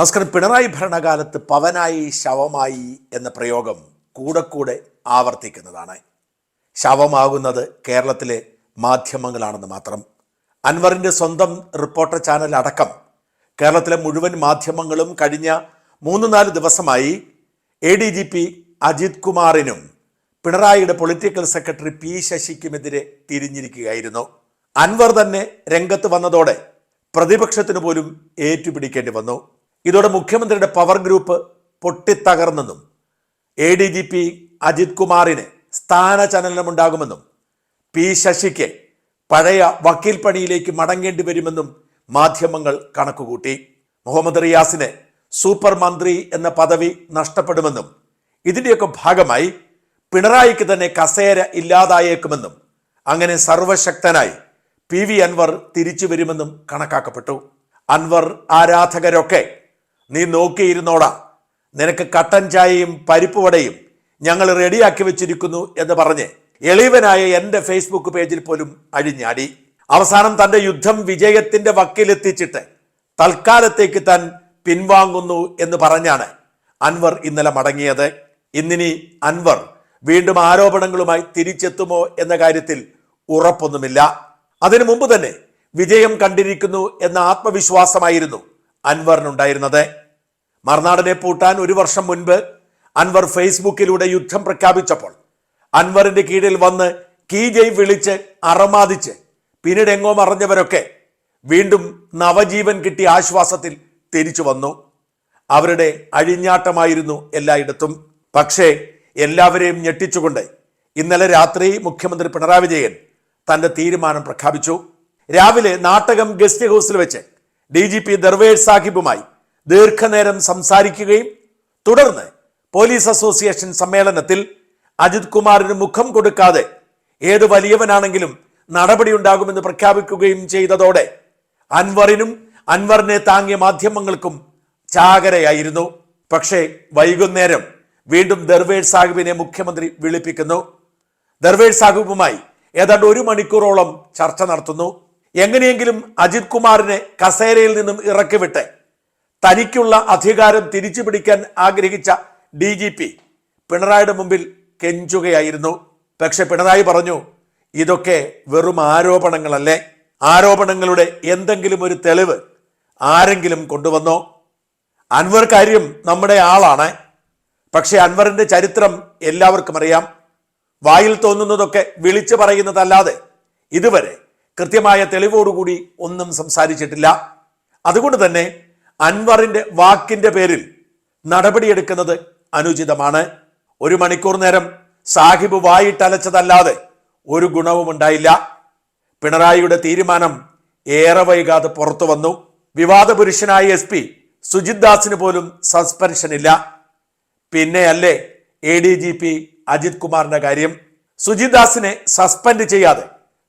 നമസ്കാരം. പിണറായി ഭരണകാലത്ത് പവനായി ശവമായി എന്ന പ്രയോഗം കൂടെ കൂടെ ആവർത്തിക്കുന്നതാണ്. ശവമാകുന്നത് കേരളത്തിലെ മാധ്യമങ്ങളാണെന്ന് മാത്രം. അൻവറിന്റെ സ്വന്തം റിപ്പോർട്ടർ ചാനൽ അടക്കം കേരളത്തിലെ മുഴുവൻ മാധ്യമങ്ങളും കഴിഞ്ഞ മൂന്ന് നാല് ദിവസമായി A D G P Ajith കുമാറിനും പിണറായിയുടെ പൊളിറ്റിക്കൽ സെക്രട്ടറി പി ശശിക്കുമെതിരെ തിരിഞ്ഞിരിക്കുകയായിരുന്നു. അൻവർ തന്നെ രംഗത്ത് വന്നതോടെ പ്രതിപക്ഷത്തിന് പോലും ഏറ്റുപിടിക്കേണ്ടി വന്നു. ഇതോടെ മുഖ്യമന്ത്രിയുടെ power group പൊട്ടിത്തകർന്നെന്നും A D G P Ajith കുമാറിന് സ്ഥാനചലനമുണ്ടാകുമെന്നും പി ശശിക്ക് പഴയ വക്കീൽ പണിയിലേക്ക് മടങ്ങേണ്ടി വരുമെന്നും മാധ്യമങ്ങൾ കണക്കുകൂട്ടി. മുഹമ്മദ് റിയാസിന് സൂപ്പർ മന്ത്രി എന്ന പദവി നഷ്ടപ്പെടുമെന്നും ഇതിന്റെയൊക്കെ ഭാഗമായി പിണറായിക്ക് തന്നെ കസേര ഇല്ലാതായേക്കുമെന്നും അങ്ങനെ സർവശക്തനായി പി വി അൻവർ തിരിച്ചു വരുമെന്നും കണക്കാക്കപ്പെട്ടു. അൻവർ ആരാധകരൊക്കെ നീ നോക്കിയിരുന്നോടാ. നിനക്ക് കട്ടൻ ചായയും പരിപ്പ് വടയും ഞങ്ങൾ റെഡിയാക്കി വെച്ചിരിക്കുന്നു എന്ന് പറഞ്ഞ് എളിവനായ എന്റെ ഫേസ്ബുക്ക് പേജിൽ പോലും അഴിഞ്ഞാടി. അവസാനം തന്റെ യുദ്ധം വിജയത്തിന്റെ വക്കിലെത്തിച്ചിട്ട് തൽക്കാലത്തേക്ക് താൻ പിൻവാങ്ങുന്നു എന്ന് പറഞ്ഞാണ് അൻവർ ഇന്നലെ മടങ്ങിയത്. ഇന്നിനി അൻവർ വീണ്ടും ആരോപണങ്ങളുമായി തിരിച്ചെത്തുമോ എന്ന കാര്യത്തിൽ ഉറപ്പൊന്നുമില്ല. അതിനു മുമ്പ് തന്നെ വിജയം കണ്ടിരിക്കുന്നു എന്ന ആത്മവിശ്വാസമായിരുന്നു അൻവറിനുണ്ടായിരുന്നത്. മറുനാടിനെ പൂട്ടാൻ ഒരു വർഷം മുൻപ് അൻവർ ഫേസ്ബുക്കിലൂടെ യുദ്ധം പ്രഖ്യാപിച്ചപ്പോൾ അൻവറിന്റെ കീഴിൽ വന്ന് കീ ജയ് വിളിച്ച് അറമാദിച്ച് പിന്നീട് എങ്ങോ മറഞ്ഞവരൊക്കെ വീണ്ടും നവജീവൻ കിട്ടിയ ആശ്വാസത്തിൽ തിരിച്ചു വന്നു. അവരുടെ അഴിഞ്ഞാട്ടമായിരുന്നു എല്ലായിടത്തും. പക്ഷേ എല്ലാവരെയും ഞെട്ടിച്ചുകൊണ്ട് ഇന്നലെ രാത്രി മുഖ്യമന്ത്രി പിണറായി വിജയൻ തന്റെ തീരുമാനം പ്രഖ്യാപിച്ചു. രാവിലെ നാട്ടകം ഗസ്റ്റ് ഹൗസിൽ വെച്ച് ഡി ജി പി ദർവേഷ് സാഹിബുമായി ദീർഘനേരം സംസാരിക്കുകയും തുടർന്ന് പോലീസ് അസോസിയേഷൻ സമ്മേളനത്തിൽ അജിത് കുമാറിന് മുഖം കൊടുക്കാതെ ഏത് വലിയവനാണെങ്കിലും നടപടിയുണ്ടാകുമെന്ന് പ്രഖ്യാപിക്കുകയും ചെയ്തതോടെ അൻവറിനും അൻവറിനെ താങ്ങിയ മാധ്യമങ്ങൾക്കും ചാകരയായിരുന്നു. പക്ഷേ വൈകുന്നേരം വീണ്ടും ദർവേഷ് സാഹിബിനെ മുഖ്യമന്ത്രി വിളിപ്പിക്കുന്നു. ദർവേഷ് സാഹിബുമായി ഏതാണ്ട് ഒരു മണിക്കൂറോളം ചർച്ച നടത്തുന്നു. എങ്ങനെയെങ്കിലും അജിത് കുമാറിനെ കസേരയിൽ നിന്നും ഇറക്കിവിട്ട്. തനിക്കുള്ള അധികാരം തിരിച്ചു പിടിക്കാൻ ആഗ്രഹിച്ച ഡി ജി പി പിണറായിയുടെ മുമ്പിൽ കെഞ്ചുകയായിരുന്നു. പക്ഷെ പിണറായി പറഞ്ഞു ഇതൊക്കെ വെറും ആരോപണങ്ങളല്ലേ? ആരോപണങ്ങളുടെ എന്തെങ്കിലും ഒരു തെളിവ് ആരെങ്കിലും കൊണ്ടുവന്നോ? അൻവർ കാര്യം നമ്മുടെ ആളാണ്. പക്ഷെ അൻവറിന്റെ ചരിത്രം എല്ലാവർക്കും അറിയാം. വായിൽ തോന്നുന്നതൊക്കെ വിളിച്ചു പറയുന്നതല്ലാതെ ഇതുവരെ കൃത്യമായ തെളിവോടുകൂടി ഒന്നും സംസാരിച്ചിട്ടില്ല. അതുകൊണ്ട് തന്നെ അൻവറിന്റെ വാക്കിന്റെ പേരിൽ നടപടിയെടുക്കുന്നത് അനുചിതമാണ്. ഒരു മണിക്കൂർ നേരം സാഹിബ് വായിട്ടലച്ചതല്ലാതെ ഒരു ഗുണവും ഉണ്ടായില്ല. പിണറായിയുടെ തീരുമാനം ഏറെ വൈകാതെ പുറത്തു വന്നു. വിവാദ പുരുഷനായ എസ് പി സുജിത് ദാസിന് പോലും സസ്പെൻഷൻ ഇല്ല പിന്നെയല്ലേ A D G P Ajith കുമാറിന്റെ കാര്യം. സുജിത് ദാസിനെ സസ്പെൻഡ് ചെയ്യാതെ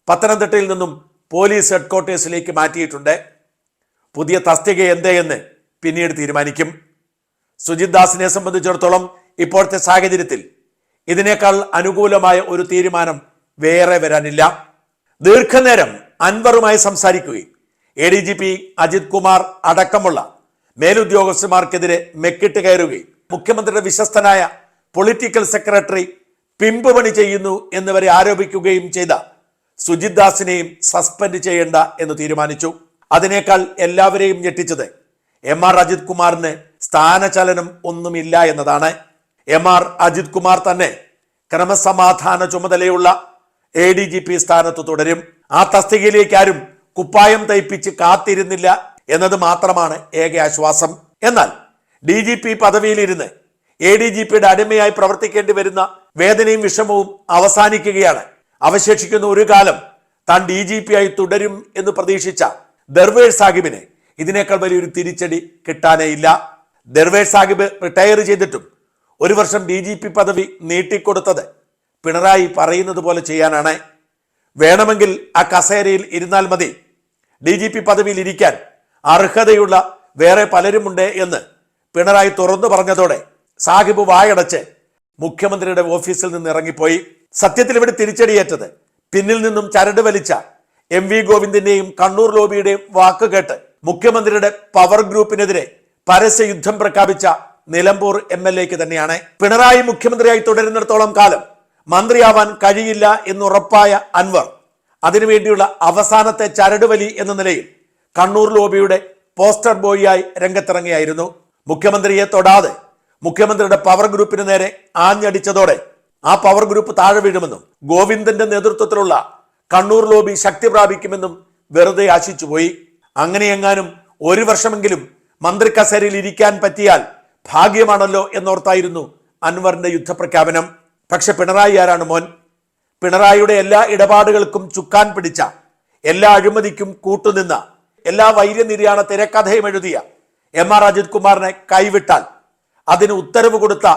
പത്തനംതിട്ടയിൽ നിന്നും പോലീസ് ഹെഡ്ക്വാർട്ടേഴ്സിലേക്ക് മാറ്റിയിട്ടുണ്ട്. പുതിയ തസ്തിക എന്തേയെന്ന് പിന്നീട് തീരുമാനിക്കും. സുജിത് ദാസിനെ സംബന്ധിച്ചിടത്തോളം ഇപ്പോഴത്തെ സാഹചര്യത്തിൽ ഇതിനേക്കാൾ അനുകൂലമായ ഒരു തീരുമാനം വേറെ വരാനില്ല. ദീർഘനേരം അൻവറുമായി സംസാരിക്കുകയും A D G P Ajith Kumar അടക്കമുള്ള മേലുദ്യോഗസ്ഥന്മാർക്കെതിരെ മെക്കിട്ട് കയറുകയും മുഖ്യമന്ത്രിയുടെ വിശ്വസ്തനായ പൊളിറ്റിക്കൽ സെക്രട്ടറി പിമ്പ് പണി ചെയ്യുന്നു എന്നിവരെ ആരോപിക്കുകയും ചെയ്ത സുജിത് ദാസിനെയും സസ്പെൻഡ് ചെയ്യേണ്ട എന്ന് തീരുമാനിച്ചു. അതിനേക്കാൾ എല്ലാവരെയും ഞെട്ടിച്ചത് എം ആർ അജിത് കുമാറിന് സ്ഥാനചലനം ഒന്നുമില്ല എന്നതാണ്. എം ആർ അജിത് കുമാർ തന്നെ ക്രമസമാധാന ചുമതലയുള്ള എ ഡി ജി പി സ്ഥാനത്ത് തുടരും. ആ തസ്തികയിലേക്ക് ആരും കുപ്പായം തയ്പ്പിച്ച് കാത്തിരുന്നില്ല എന്നത് മാത്രമാണ് ഏക ആശ്വാസം. എന്നാൽ ഡി ജി പി പദവിയിലിരുന്ന് എ ഡി ജി പിയുടെ അടിമയായി പ്രവർത്തിക്കേണ്ടി വരുന്ന വേദനയും വിഷമവും അവസാനിക്കുകയാണ്. അവശേഷിക്കുന്ന ഒരു കാലം താൻ ഡി ജി പി ആയി തുടരും എന്ന് പ്രതീക്ഷിച്ച ദർവേഷ് സാഹിബിനെ ഇതിനേക്കാൾ വലിയൊരു തിരിച്ചടി കിട്ടാനേ ഇല്ല. ദർവേഷ് സാഹിബ് റിട്ടയർ ചെയ്തിട്ടും ഒരു വർഷം ഡി ജി പി പദവി നീട്ടിക്കൊടുത്തത് പിണറായി പറയുന്നത് പോലെ ചെയ്യാനാണ്. വേണമെങ്കിൽ ആ കസേരയിൽ ഇരുന്നാൽ മതി. ഡി ജി പി പദവിയിൽ ഇരിക്കാൻ അർഹതയുള്ള വേറെ പലരുമുണ്ട് എന്ന് പിണറായി തുറന്നു പറഞ്ഞതോടെ സാഹിബ് വായടച്ച് മുഖ്യമന്ത്രിയുടെ ഓഫീസിൽ നിന്ന് ഇറങ്ങിപ്പോയി. സത്യത്തിൽ ഇവിടെ തിരിച്ചടിയേറ്റത് പിന്നിൽ നിന്നും ചരട് വലിച്ച എം വി ഗോവിന്ദിന്റെയും കണ്ണൂർ ലോബിയുടെയും വാക്ക് കേട്ട് മുഖ്യമന്ത്രിയുടെ പവർ ഗ്രൂപ്പിനെതിരെ പരസ്യ യുദ്ധം പ്രഖ്യാപിച്ച നിലമ്പൂർ എം എൽ എക്ക് തന്നെയാണ്. പിണറായി മുഖ്യമന്ത്രിയായി തുടരുന്നിടത്തോളം കാലം മന്ത്രിയാവാൻ കഴിയില്ല എന്നുറപ്പായ അൻവർ. അതിനുവേണ്ടിയുള്ള അവസാനത്തെ ചരടുവലി എന്ന നിലയിൽ കണ്ണൂർ ലോബിയുടെ പോസ്റ്റർ ബോയിയായി രംഗത്തിറങ്ങിയായിരുന്നു. മുഖ്യമന്ത്രിയെ തൊടാതെ മുഖ്യമന്ത്രിയുടെ പവർ ഗ്രൂപ്പിന് നേരെ ആഞ്ഞടിച്ചതോടെ ആ പവർ ഗ്രൂപ്പ് താഴെ വീഴുമെന്നും ഗോവിന്ദന്റെ നേതൃത്വത്തിലുള്ള കണ്ണൂർ ലോബി ശക്തി പ്രാപിക്കുമെന്നും വെറുതെ ആശിച്ചുപോയി അങ്ങനെയെങ്ങാനും ഒരു വർഷമെങ്കിലും മന്ത്രി കസേരയിൽ ഇരിക്കാൻ പറ്റിയാൽ ഭാഗ്യമാണല്ലോ എന്നോർത്തായിരുന്നു അൻവറിന്റെ യുദ്ധപ്രഖ്യാപനം. പക്ഷെ പിണറായി ആരാണ് മോൻ? പിണറായിയുടെ എല്ലാ ഇടപാടുകൾക്കും ചുക്കാൻ പിടിച്ച എല്ലാ അഴിമതിക്കും കൂട്ടുനിന്ന എല്ലാ വൈര്യനിര്യാണ തിരക്കഥയും എഴുതിയ എം ആർ അജിത് കുമാറിനെ കൈവിട്ടാൽ അതിന് ഉത്തരവ് കൊടുത്ത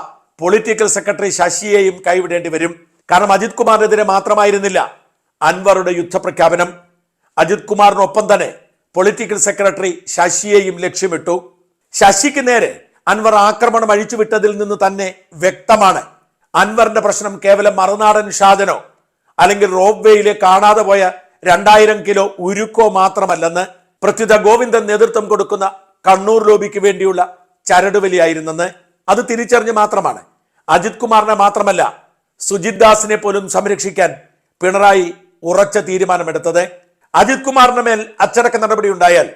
പൊളിറ്റിക്കൽ സെക്രട്ടറി ശശിയെയും കൈവിടേണ്ടി വരും. കാരണം അജിത് കുമാറിനെതിരെ മാത്രമായിരുന്നില്ല. അൻവറുടെ യുദ്ധപ്രഖ്യാപനം. അജിത് കുമാറിനൊപ്പം തന്നെ പൊളിറ്റിക്കൽ സെക്രട്ടറി ശശിയെയും ലക്ഷ്യമിട്ടു. ശശിക്ക് നേരെ അൻവർ ആക്രമണം അഴിച്ചുവിട്ടതിൽ നിന്ന് തന്നെ വ്യക്തമാണ്. അൻവറിന്റെ പ്രശ്നം കേവലം മറുനാടൻ ഷാജനോ അല്ലെങ്കിൽ റോപ്പ് കാണാതെ പോയ രണ്ടായിരം കിലോ ഉരുക്കോ മാത്രമല്ലെന്ന് പ്രത്യുത ഗോവിന്ദൻ നേതൃത്വം കൊടുക്കുന്ന കണ്ണൂർ ലോബിക്ക് വേണ്ടിയുള്ള ചരടുവലിയായിരുന്നെന്ന് അത് തിരിച്ചറിഞ്ഞ് മാത്രമാണ്. അജിത് കുമാറിനെ മാത്രമല്ല സുജിത് ദാസിനെ പോലും സംരക്ഷിക്കാൻ പിണറായി ഉറച്ച തീരുമാനമെടുത്തത്. അജിത് കുമാറിന്റെ മേൽ അച്ചടക്ക നടപടി ഉണ്ടായാൽ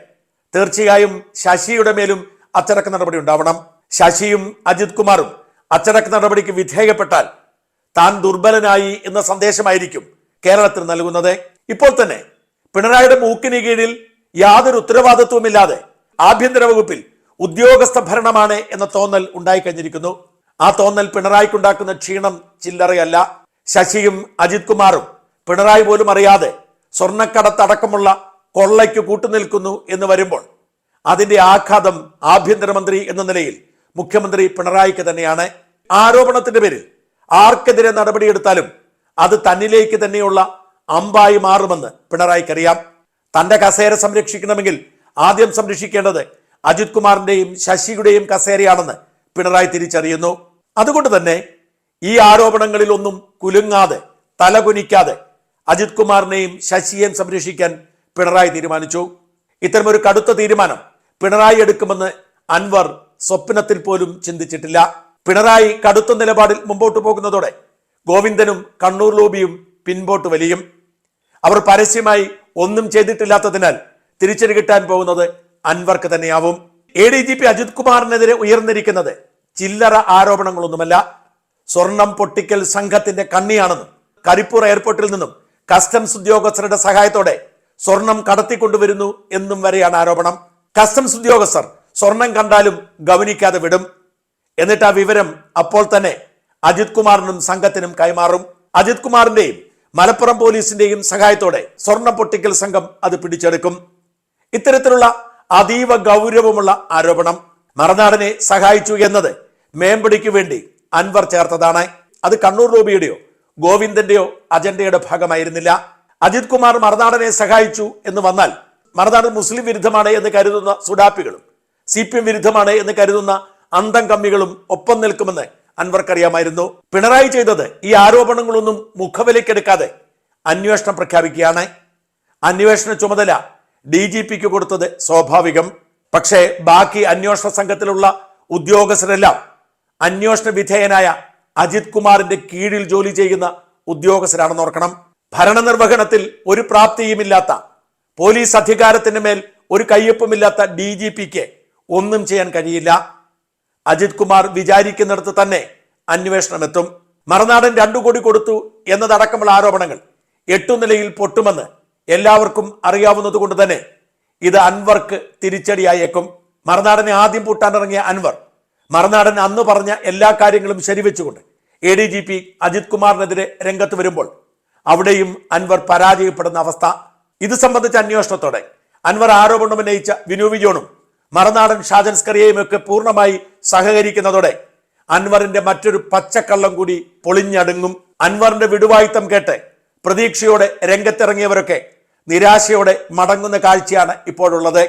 തീർച്ചയായും ശശിയുടെ മേലും അച്ചടക്ക നടപടി ഉണ്ടാവണം. ശശിയും അജിത് കുമാറും അച്ചടക്ക നടപടിക്ക് വിധേയപ്പെട്ടാൽ താൻ ദുർബലനായി എന്ന സന്ദേശമായിരിക്കും കേരളത്തിന് നൽകുന്നത്. ഇപ്പോൾ തന്നെ പിണറായിയുടെ മൂക്കിന് കീഴിൽ യാതൊരു ഉത്തരവാദിത്വമില്ലാതെ ആഭ്യന്തര വകുപ്പിൽ ഉദ്യോഗസ്ഥ ഭരണമാണ് എന്ന തോന്നൽ ഉണ്ടായിക്കഴിഞ്ഞിരിക്കുന്നു ആ തോന്നൽ പിണറായിക്കുണ്ടാക്കുന്ന ക്ഷീണം ചില്ലറയല്ല. ശശിയും അജിത് കുമാറും പിണറായി പോലും അറിയാതെ സ്വർണക്കടത്തടക്കമുള്ള കൊള്ളയ്ക്ക് കൂട്ടുനിൽക്കുന്നു എന്ന് വരുമ്പോൾ അതിന്റെ ആഘാതം ആഭ്യന്തരമന്ത്രി എന്ന നിലയിൽ മുഖ്യമന്ത്രി പിണറായിക്ക് തന്നെയാണ്. ആരോപണത്തിന്റെ പേരിൽ ആർക്കെതിരെ നടപടിയെടുത്താലും അത് തന്നിലേക്ക് തന്നെയുള്ള അമ്പായി മാറുമെന്ന് പിണറായിക്കറിയാം. തന്റെ കസേര സംരക്ഷിക്കണമെങ്കിൽ ആദ്യം സംരക്ഷിക്കേണ്ടത് അജിത് കുമാറിന്റെയും ശശിയുടെയും കസേരയാണെന്ന് പിണറായി തിരിച്ചറിയുന്നു. അതുകൊണ്ട് തന്നെ ഈ ആരോപണങ്ങളിലൊന്നും കുലുങ്ങാതെ തലകുനിക്കാതെ അജിത് കുമാറിനെയും ശശിയെയും സംരക്ഷിക്കാൻ പിണറായി തീരുമാനിച്ചു. ഇത്തരമൊരു കടുത്ത തീരുമാനം പിണറായി എടുക്കുമെന്ന് അൻവർ സ്വപ്നത്തിൽ പോലും ചിന്തിച്ചിട്ടില്ല. പിണറായി കടുത്ത നിലപാടിൽ മുമ്പോട്ട് പോകുന്നതോടെ ഗോവിന്ദനും കണ്ണൂർ ലോബിയും പിൻപോട്ട് വലിയും. അവർ പരസ്യമായി ഒന്നും ചെയ്തിട്ടില്ലാത്തതിനാൽ തിരിച്ചടി കിട്ടാൻ പോകുന്നത് അൻവർക്ക് തന്നെയാവും. A D G P Ajith കുമാറിനെതിരെ ഉയർന്നിരിക്കുന്നത് ചില്ലറ ആരോപണങ്ങളൊന്നുമല്ല. സ്വർണം പൊട്ടിക്കൽ സംഘത്തിന്റെ കണ്ണിയാണെന്നും കരിപ്പൂർ എയർപോർട്ടിൽ നിന്നും കസ്റ്റംസ് ഉദ്യോഗസ്ഥരുടെ സഹായത്തോടെ സ്വർണം കടത്തിക്കൊണ്ടുവരുന്നു എന്നും വരെയാണ് ആരോപണം. കസ്റ്റംസ് ഉദ്യോഗസ്ഥർ സ്വർണം കണ്ടാലും ഗവനിക്കാതെ വിടും. എന്നിട്ട് ആ വിവരം അപ്പോൾ തന്നെ അജിത് കുമാറിനും സംഘത്തിനും കൈമാറും. അജിത് കുമാറിന്റെയും മലപ്പുറം പോലീസിന്റെയും സഹായത്തോടെ സ്വർണ പൊട്ടിക്കൽ സംഘം അത് പിടിച്ചെടുക്കും. ഇത്തരത്തിലുള്ള അതീവ ഗൗരവമുള്ള ആരോപണം മറനാടനെ സഹായിച്ചു എന്നത് മേമ്പടിക്കു വേണ്ടി അൻവർ ചേർത്തതാണ്. അത് കണ്ണൂർ ലോബിയുടെയോ ഗോവിന്ദന്റെയോ അജണ്ടയുടെ ഭാഗമായിരുന്നില്ല. അജിത് കുമാർ മറുനാടനെ സഹായിച്ചു എന്ന് വന്നാൽ മറുനാടൻ മുസ്ലിം വിരുദ്ധമാണ് എന്ന് കരുതുന്ന സുഡാപ്പികളും സി പി എം വിരുദ്ധമാണ് എന്ന് കരുതുന്ന അന്തം കമ്മികളും ഒപ്പം നിൽക്കുമെന്ന് അൻവർക്കറിയാമായിരുന്നു. പിണറായി ചെയ്തത് ഈ ആരോപണങ്ങളൊന്നും മുഖവിലക്കെടുക്കാതെ അന്വേഷണം പ്രഖ്യാപിക്കുകയാണ്. അന്വേഷണ ചുമതല ഡി ജി പിക്ക് കൊടുത്തത് സ്വാഭാവികം. പക്ഷേ ബാക്കി അന്വേഷണ സംഘത്തിലുള്ള ഉദ്യോഗസ്ഥരെല്ലാം അന്വേഷണ വിധേയനായ അജിത് കുമാറിന്റെ കീഴിൽ ജോലി ചെയ്യുന്ന ഉദ്യോഗസ്ഥരാണെന്ന് ഓർക്കണം. ഭരണനിർവഹണത്തിൽ ഒരു പ്രാപ്തിയുമില്ലാത്ത പോലീസ് അധികാരത്തിന് മേൽ ഒരു കയ്യൊപ്പുമില്ലാത്ത ഡി ജി പിക്ക് ഒന്നും ചെയ്യാൻ കഴിയില്ല. അജിത് കുമാർ വിചാരിക്കുന്നിടത്ത് തന്നെ അന്വേഷണം എത്തും മറുനാടൻ രണ്ടു കോടി കൊടുത്തു എന്നതടക്കമുള്ള ആരോപണങ്ങൾ എട്ടു നിലയിൽ പൊട്ടുമെന്ന് എല്ലാവർക്കും അറിയാവുന്നത് കൊണ്ട് തന്നെ ഇത് അൻവർക്ക് തിരിച്ചടിയായേക്കും. മറുനാടനെ ആദ്യം പൂട്ടാനിറങ്ങിയ അൻവർ മറുനാടൻ അന്ന് പറഞ്ഞ എല്ലാ കാര്യങ്ങളും ശരിവെച്ചുകൊണ്ട് A D G P Ajith കുമാറിനെതിരെ രംഗത്ത് വരുമ്പോൾ അവിടെയും അൻവർ പരാജയപ്പെടുന്ന അവസ്ഥ. ഇത് സംബന്ധിച്ച അന്വേഷണത്തോടെ അൻവർ ആരോപണം ഉന്നയിച്ച വിനു വിജോണും ഷാജൻ സ്കറിയയും ഒക്കെ പൂർണമായി സഹകരിക്കുന്നതോടെ അൻവറിന്റെ മറ്റൊരു പച്ചക്കള്ളം കൂടി പൊളിഞ്ഞടുങ്ങും. അൻവറിന്റെ വിടുവായുത്തം കേട്ട് പ്രതീക്ഷയോടെ രംഗത്തിറങ്ങിയവരൊക്കെ നിരാശയോടെ മടങ്ങുന്ന കാഴ്ചയാണ് ഇപ്പോഴുള്ളത്.